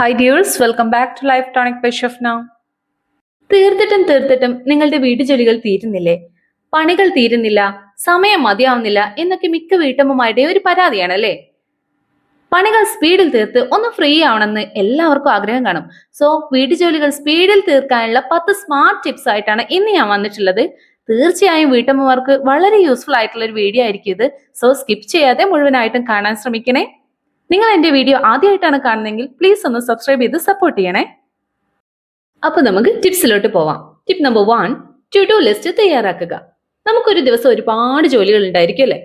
Hi dears welcome back to Life Tonic by chef now തീർത്തിട്ടും തീർത്തിട്ടും നിങ്ങളുടെ വീട്ടുജോലികൾ തീരുന്നില്ലേ? പണികൾ തീരുന്നില്ല സമയം മതിയാവുന്നില്ല എന്നൊക്കെ മിക്ക വീട്ടമ്മമാരുടെ ഒരു പരാതിയാണ് അല്ലേ പണികൾ സ്പീഡിൽ തീർത്ത് ഒന്ന് ഫ്രീ ആവണമെന്ന് എല്ലാവർക്കും ആഗ്രഹം കാണും. സോ വീട്ടുജോലികൾ സ്പീഡിൽ തീർക്കാനുള്ള പത്ത് സ്മാർട്ട് ടിപ്സ് ആയിട്ടാണ് ഇന്ന് ഞാൻ വന്നിട്ടുള്ളത്. തീർച്ചയായും വീട്ടമ്മമാർക്ക് വളരെ യൂസ്ഫുൾ ആയിട്ടുള്ള ഒരു വീഡിയോ ആയിരിക്കും ഇത്. സോ സ്കിപ്പ് ചെയ്യാതെ മുഴുവനായിട്ടും കാണാൻ ശ്രമിക്കണേ. നിങ്ങൾ എന്റെ വീഡിയോ ആദ്യമായിട്ടാണ് കാണുന്നതെങ്കിൽ പ്ലീസ് ഒന്ന് സബ്സ്ക്രൈബ് ചെയ്ത് സപ്പോർട്ട് ചെയ്യണേ. അപ്പോൾ നമുക്ക് ടിപ്സിലോട്ട് പോവാം. Tip number one to do list തയ്യാറാക്കുക. നമുക്കൊരു ദിവസം ഒരുപാട് ജോലികൾ ഉണ്ടായിരിക്കും അല്ലേ?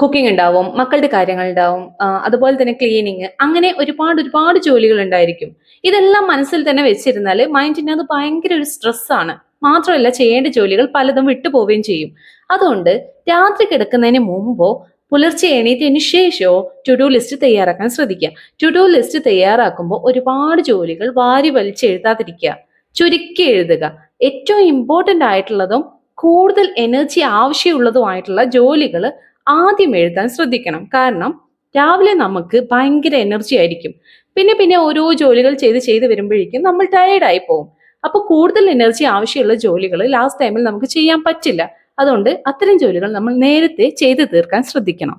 കുക്കിംഗ് ഉണ്ടാവും മക്കളുടെ കാര്യങ്ങൾ ഉണ്ടാവും അതുപോലെ തന്നെ ക്ലീനിങ് അങ്ങനെ ഒരുപാട് ഒരുപാട് ജോലികൾ ഉണ്ടായിരിക്കും. ഇതെല്ലാം മനസ്സിൽ തന്നെ വെച്ചിരുന്നാൽ മൈൻഡിന് അത് ഭയങ്കര ഒരു സ്ട്രെസ്സാണ് മാത്രമല്ല ചെയ്യേണ്ട ജോലികൾ പലതും വിട്ടുപോവുകയും ചെയ്യും. അതുകൊണ്ട് രാത്രി കിടക്കുന്നതിന് മുമ്പോ പുലർച്ചെ എണീറ്റതിന് ശേഷമോ ടു ഡു ലിസ്റ്റ് തയ്യാറാക്കാൻ ശ്രദ്ധിക്കുക. ടു ഡു ലിസ്റ്റ് തയ്യാറാക്കുമ്പോൾ ഒരുപാട് ജോലികൾ വാരി വലിച്ച് എഴുതാതിരിക്കുക. ചുരുക്കി എഴുതുക. ഏറ്റവും ഇമ്പോർട്ടന്റ് ആയിട്ടുള്ളതും കൂടുതൽ എനർജി ആവശ്യമുള്ളതുമായിട്ടുള്ള ജോലികൾ ആദ്യം എഴുതാൻ ശ്രദ്ധിക്കണം. കാരണം രാവിലെ നമുക്ക് ഭയങ്കര എനർജി ആയിരിക്കും. പിന്നെ പിന്നെ ഓരോ ജോലികൾ ചെയ്ത് ചെയ്ത് വരുമ്പോഴേക്കും നമ്മൾ ടയേർഡായി പോകും അപ്പോൾ കൂടുതൽ എനർജി ആവശ്യമുള്ള ജോലികൾ ലാസ്റ്റ് ടൈമിൽ നമുക്ക് ചെയ്യാൻ പറ്റില്ല. അതുകൊണ്ട് അത്തരം ജോലികൾ നമ്മൾ നേരത്തെ ചെയ്തു തീർക്കാൻ ശ്രദ്ധിക്കണം.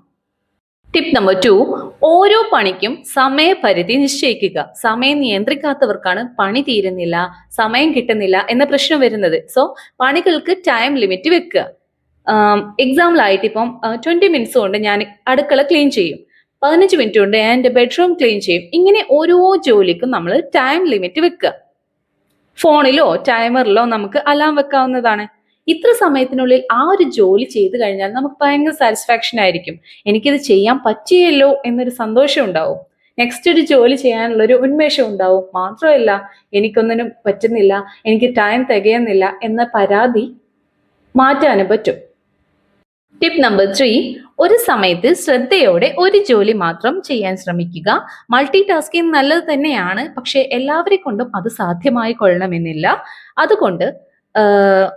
ടിപ്പ് നമ്പർ ടു ഓരോ പണിക്കും സമയപരിധി നിശ്ചയിക്കുക. സമയം നിയന്ത്രിക്കാത്തവർക്കാണ് പണി തീരുന്നില്ല സമയം കിട്ടുന്നില്ല എന്ന പ്രശ്നം വരുന്നത്. സോ പണികൾക്ക് ടൈം ലിമിറ്റ് വെക്കുക. എക്സാമ്പിളായിട്ട് ഇപ്പം ട്വന്റി മിനിറ്റ്സ് കൊണ്ട് ഞാൻ അടുക്കള ക്ലീൻ ചെയ്യും. പതിനഞ്ച് മിനിറ്റ് കൊണ്ട് ഞാൻ എന്റെ ബെഡ്റൂം ക്ലീൻ ചെയ്യും. ഇങ്ങനെ ഓരോ ജോലിക്കും നമ്മൾ ടൈം ലിമിറ്റ് വെക്കുക. ഫോണിലോ ടൈമറിലോ നമുക്ക് അലാം വെക്കാവുന്നതാണ്. ഇത്ര സമയത്തിനുള്ളിൽ ആ ഒരു ജോലി ചെയ്ത് കഴിഞ്ഞാൽ നമുക്ക് ഭയങ്കര സാറ്റിസ്ഫാക്ഷൻ ആയിരിക്കും. എനിക്കിത് ചെയ്യാൻ പറ്റിയല്ലോ എന്നൊരു സന്തോഷം ഉണ്ടാവും. നെക്സ്റ്റ് ഒരു ജോലി ചെയ്യാനുള്ള ഒരു ഉന്മേഷം ഉണ്ടാവും. മാത്രമല്ല എനിക്കൊന്നിനും പറ്റുന്നില്ല എനിക്ക് ടൈം തികയുന്നില്ല എന്ന പരാതി മാറ്റാനും പറ്റും. ടിപ്പ് നമ്പർ ത്രീ ഒരു സമയത്ത് ശ്രദ്ധയോടെ ഒരു ജോലി മാത്രം ചെയ്യാൻ ശ്രമിക്കുക. മൾട്ടി ടാസ്കിങ് നല്ലത് തന്നെയാണ് പക്ഷെ എല്ലാവരെ കൊണ്ടും അത് സാധ്യമായി കൊള്ളണമെന്നില്ല അതുകൊണ്ട്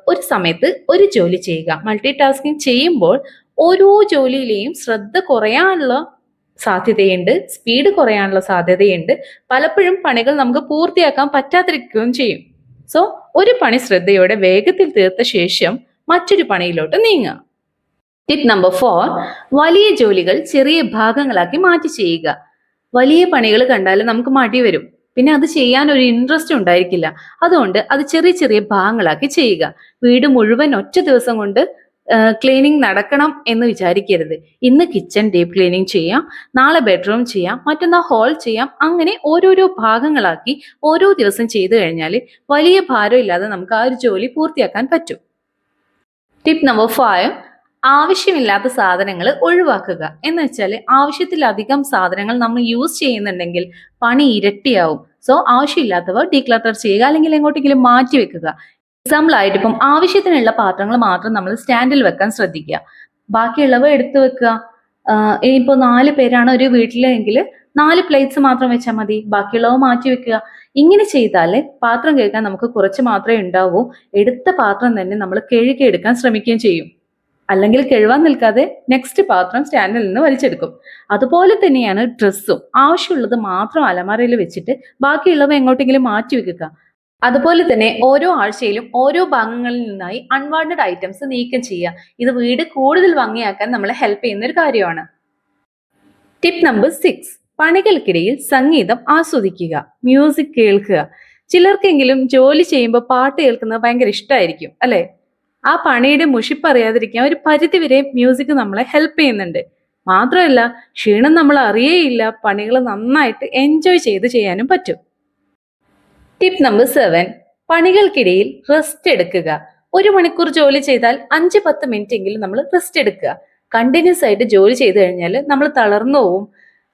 ഒരു സമയത്ത് ഒരു ജോലി ചെയ്യുക. മൾട്ടി ടാസ്കിങ് ചെയ്യുമ്പോൾ ഓരോ ജോലിയിലെയും ശ്രദ്ധ കുറയാനുള്ള സാധ്യതയുണ്ട് സ്പീഡ് കുറയാനുള്ള സാധ്യതയുണ്ട്. പലപ്പോഴും പണികൾ നമുക്ക് പൂർത്തിയാക്കാൻ പറ്റാതിരിക്കുകയും ചെയ്യും. സോ ഒരു പണി ശ്രദ്ധയോടെ വേഗത്തിൽ തീർത്ത ശേഷം മറ്റൊരു പണിയിലോട്ട് നീങ്ങുക. ടിപ്പ് നമ്പർ ഫോർ വലിയ ജോലികൾ ചെറിയ ഭാഗങ്ങളാക്കി മാറ്റി ചെയ്യുക. വലിയ പണികൾ കണ്ടാൽ നമുക്ക് മടി വരും. പിന്നെ അത് ചെയ്യാൻ ഒരു ഇൻട്രസ്റ്റ് ഉണ്ടായിരിക്കില്ല. അതുകൊണ്ട് അത് ചെറിയ ചെറിയ ഭാഗങ്ങളാക്കി ചെയ്യുക. വീട് മുഴുവൻ ഒറ്റ ദിവസം കൊണ്ട് ക്ലീനിങ് നടക്കണം എന്ന് വിചാരിക്കരുത്. ഇന്ന് കിച്ചൺ ഡീപ്പ് ക്ലീനിങ് ചെയ്യാം നാളെ ബെഡ്റൂം ചെയ്യാം മറ്റന്നാൾ ഹോൾ ചെയ്യാം അങ്ങനെ ഓരോരോ ഭാഗങ്ങളാക്കി ഓരോ ദിവസം ചെയ്തു കഴിഞ്ഞാൽ വലിയ ഭാരമില്ലാതെ നമുക്ക് ആ ഒരു ജോലി പൂർത്തിയാക്കാൻ പറ്റും. ടിപ്പ് നമ്പർ ഫൈവ് ആവശ്യമില്ലാത്ത സാധനങ്ങൾ ഒഴിവാക്കുക. എന്ന് വെച്ചാൽ ആവശ്യത്തിലധികം സാധനങ്ങൾ നമ്മൾ യൂസ് ചെയ്യുന്നുണ്ടെങ്കിൽ പണി ഇരട്ടിയാവും. സോ ആവശ്യമില്ലാത്തവ ഡീക്ലട്ടർ ചെയ്യുക അല്ലെങ്കിൽ എങ്ങോട്ടെങ്കിലും മാറ്റി വെക്കുക. എക്സാമ്പിൾ ആയിട്ട് ഇപ്പം ആവശ്യത്തിനുള്ള പാത്രങ്ങൾ മാത്രം നമ്മൾ സ്റ്റാൻഡിൽ വെക്കാൻ ശ്രദ്ധിക്കുക. ബാക്കിയുള്ളവ എടുത്തു വെക്കുക. ഇനിയിപ്പോൾ ഇനിയിപ്പോ നാല് പേരാണ് ഒരു വീട്ടിലെങ്കിൽ നാല് പ്ലേറ്റ്സ് മാത്രം വെച്ചാൽ മതി. ബാക്കിയുള്ളവ മാറ്റി വെക്കുക. ഇങ്ങനെ ചെയ്താൽ പാത്രം കേൾക്കാൻ നമുക്ക് കുറച്ച് മാത്രമേ ഉണ്ടാവൂ. എടുത്ത പാത്രം തന്നെ നമ്മൾ കഴുകി എടുക്കാൻ ശ്രമിക്കുകയും ചെയ്യും. അല്ലെങ്കിൽ കഴുകാൻ നിൽക്കാതെ നെക്സ്റ്റ് പാത്രം സ്റ്റാൻഡിൽ നിന്ന് വലിച്ചെടുക്കും. അതുപോലെ തന്നെയാണ് ഡ്രസ്സും ആവശ്യമുള്ളത് മാത്രം അലമാരയിൽ വെച്ചിട്ട് ബാക്കിയുള്ളവ എങ്ങോട്ടെങ്കിലും മാറ്റി വെക്കുക. അതുപോലെ തന്നെ ഓരോ ആഴ്ചയിലും ഓരോ ഭാഗങ്ങളിൽ നിന്നായി അൺവാണ്ടഡ് ഐറ്റംസ് നീക്കം ചെയ്യുക. ഇത് വീട് കൂടുതൽ ഭംഗിയാക്കാൻ നമ്മളെ ഹെൽപ്പ് ചെയ്യുന്ന ഒരു കാര്യമാണ്. ടിപ്പ് നമ്പർ സിക്സ് പണികൾക്കിടയിൽ സംഗീതം ആസ്വദിക്കുക. മ്യൂസിക് കേൾക്കുക. ചിലർക്കെങ്കിലും ജോലി ചെയ്യുമ്പോൾ പാട്ട് കേൾക്കുന്നത് ഭയങ്കര ഇഷ്ടമായിരിക്കും അല്ലെ? ആ പണിയുടെ മുഷിപ്പറിയാതിരിക്കാൻ ഒരു പരിധി വരെ മ്യൂസിക് നമ്മളെ ഹെൽപ്പ് ചെയ്യുന്നുണ്ട്. മാത്രമല്ല ക്ഷീണം നമ്മൾ അറിയേയില്ല പണികൾ നന്നായിട്ട് എൻജോയ് ചെയ്ത് ചെയ്യാനും പറ്റും. ടിപ്പ് നമ്പർ സെവൻ പണികൾക്കിടയിൽ റെസ്റ്റ് എടുക്കുക. ഒരു മണിക്കൂർ ജോലി ചെയ്താൽ അഞ്ച് പത്ത് മിനിറ്റ് എങ്കിലും നമ്മൾ റെസ്റ്റ് എടുക്കുക. കണ്ടിന്യൂസ് ആയിട്ട് ജോലി ചെയ്തു കഴിഞ്ഞാൽ നമ്മൾ തളർന്നു പോവും.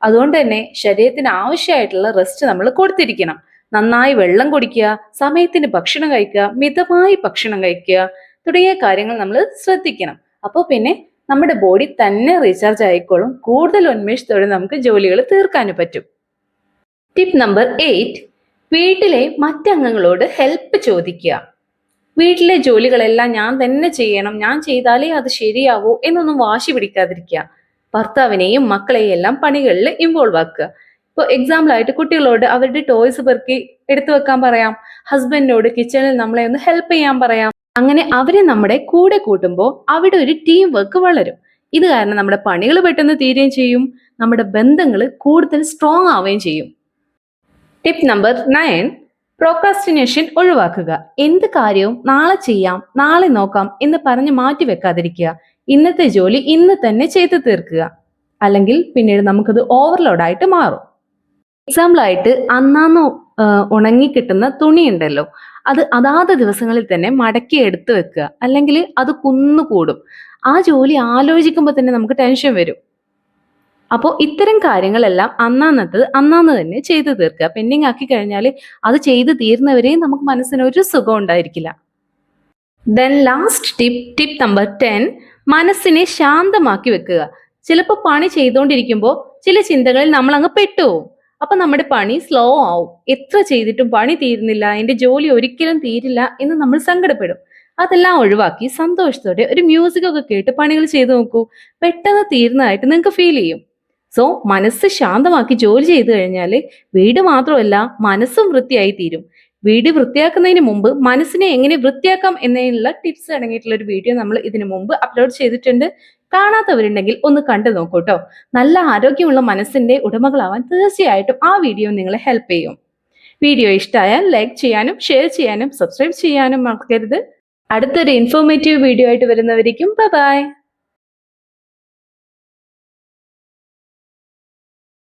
അതുകൊണ്ട് തന്നെ ശരീരത്തിന് ആവശ്യമായിട്ടുള്ള റെസ്റ്റ് നമ്മൾ കൊടുത്തിരിക്കണം. നന്നായി വെള്ളം കുടിക്കുക സമയത്തിന് ഭക്ഷണം കഴിക്കുക മിതമായി ഭക്ഷണം കഴിക്കുക തുടങ്ങിയ കാര്യങ്ങൾ നമ്മൾ ശ്രദ്ധിക്കണം. അപ്പോൾ പിന്നെ നമ്മുടെ ബോഡി തന്നെ റീചാർജ് ആയിക്കോളും. കൂടുതൽ ഉന്മേഷത്തോടെ നമുക്ക് ജോലികൾ തീർക്കാനും പറ്റും. ടിപ്പ് നമ്പർ എയ്റ്റ് വീട്ടിലെ മറ്റംഗങ്ങളോട് ഹെൽപ്പ് ചോദിക്കുക. വീട്ടിലെ ജോലികളെല്ലാം ഞാൻ തന്നെ ചെയ്യണം. ഞാൻ ചെയ്താലേ അത് ശരിയാവൂ എന്നൊന്നും വാശി പിടിക്കാതിരിക്കുക. ഭർത്താവിനെയും മക്കളെയും എല്ലാം പണികളിൽ ഇൻവോൾവ് ആക്കുക. ഇപ്പോൾ എക്സാമ്പിൾ ആയിട്ട് കുട്ടികളോട് അവരുടെ ടോയ്സ് പെറുക്കി എടുത്തു വെക്കാൻ പറയാം. ഹസ്ബൻഡിനോട് കിച്ചണിൽ നമ്മളെ ഒന്ന് ഹെൽപ്പ് ചെയ്യാൻ പറയാം. അങ്ങനെ അവരെ നമ്മുടെ കൂടെ കൂട്ടുമ്പോൾ അവിടെ ഒരു ടീം വർക്ക് വളരും. ഇത് കാരണം നമ്മുടെ പണികൾ പെട്ടെന്ന് തീരുകയും ചെയ്യും. നമ്മുടെ ബന്ധങ്ങൾ കൂടുതൽ സ്ട്രോങ് ആവുകയും ചെയ്യും. ടിപ്പ് നമ്പർ നയൻ പ്രോക്രാസ്റ്റിനേഷൻ ഒഴിവാക്കുക. എന്ത് കാര്യവും നാളെ ചെയ്യാം നാളെ നോക്കാം എന്ന് പറഞ്ഞ് മാറ്റി വെക്കാതിരിക്കുക. ഇന്നത്തെ ജോലി ഇന്ന് തന്നെ ചെയ്തു തീർക്കുക. അല്ലെങ്കിൽ പിന്നീട് നമുക്കത് ഓവർലോഡായിട്ട് മാറും. എക്സാമ്പിൾ ആയിട്ട് അന്നാന്ന് ഉണങ്ങി കിട്ടുന്ന തുണി ഉണ്ടല്ലോ അത് അതാത് ദിവസങ്ങളിൽ തന്നെ മടക്കി എടുത്തു വെക്കുക. അല്ലെങ്കിൽ അത് കുന്നുകൂടും. ആ ജോലി ആലോചിക്കുമ്പോൾ തന്നെ നമുക്ക് ടെൻഷൻ വരും. അപ്പോൾ ഇത്തരം കാര്യങ്ങളെല്ലാം അന്നാന്നത്തത് അന്നാന്ന് തന്നെ ചെയ്തു തീർക്കുക. പെൻഡിങ് ആക്കി കഴിഞ്ഞാൽ അത് ചെയ്തു തീർന്നവരെയും നമുക്ക് മനസ്സിന് ഒരു സുഖം ഉണ്ടായിരിക്കില്ല. Then last tip tip number ten മനസ്സിനെ ശാന്തമാക്കി വെക്കുക. ചിലപ്പോൾ പണി ചെയ്തുകൊണ്ടിരിക്കുമ്പോൾ ചില ചിന്തകളിൽ നമ്മൾ അങ്ങ് പെട്ടുപോകും അപ്പൊ നമ്മുടെ പണി സ്ലോ ആവും. എത്ര ചെയ്തിട്ടും പണി തീരുന്നില്ല. എന്റെ ജോലി ഒരിക്കലും തീരില്ല എന്ന് നമ്മൾ സങ്കടപ്പെടും. അതെല്ലാം ഒഴിവാക്കി സന്തോഷത്തോടെ ഒരു മ്യൂസിക് ഒക്കെ കേട്ട് പണികൾ ചെയ്തു നോക്കൂ. പെട്ടെന്ന് തീരുന്നതായിട്ട് നിങ്ങൾക്ക് ഫീൽ ചെയ്യും. സോ മനസ്സ് ശാന്തമാക്കി ജോലി ചെയ്തു കഴിഞ്ഞാൽ വീട് മാത്രമല്ല മനസ്സും വൃത്തിയായി തീരും. വീട് വൃത്തിയാക്കുന്നതിന് മുമ്പ് മനസ്സിനെ എങ്ങനെ വൃത്തിയാക്കാം എന്നതിനുള്ള ടിപ്സ് അടങ്ങിയിട്ടുള്ള ഒരു വീഡിയോ നമ്മൾ ഇതിനു മുമ്പ് അപ്ലോഡ് ചെയ്തിട്ടുണ്ട്. കാണാത്തവരുണ്ടെങ്കിൽ ഒന്ന് കണ്ടു നോക്കൂ കേട്ടോ നല്ല ആരോഗ്യമുള്ള മനസ്സിന്റെ ഉടമകളാവാൻ തീർച്ചയായിട്ടും ആ വീഡിയോ നിങ്ങളെ ഹെൽപ്പ് ചെയ്യും. വീഡിയോ ഇഷ്ടമായാൽ ലൈക്ക് ചെയ്യാനും ഷെയർ ചെയ്യാനും സബ്സ്ക്രൈബ് ചെയ്യാനും മറക്കരുത്. അടുത്തൊരു ഇൻഫോർമേറ്റീവ് വീഡിയോ ആയിട്ട് വരുന്നവരിക്കും ബൈ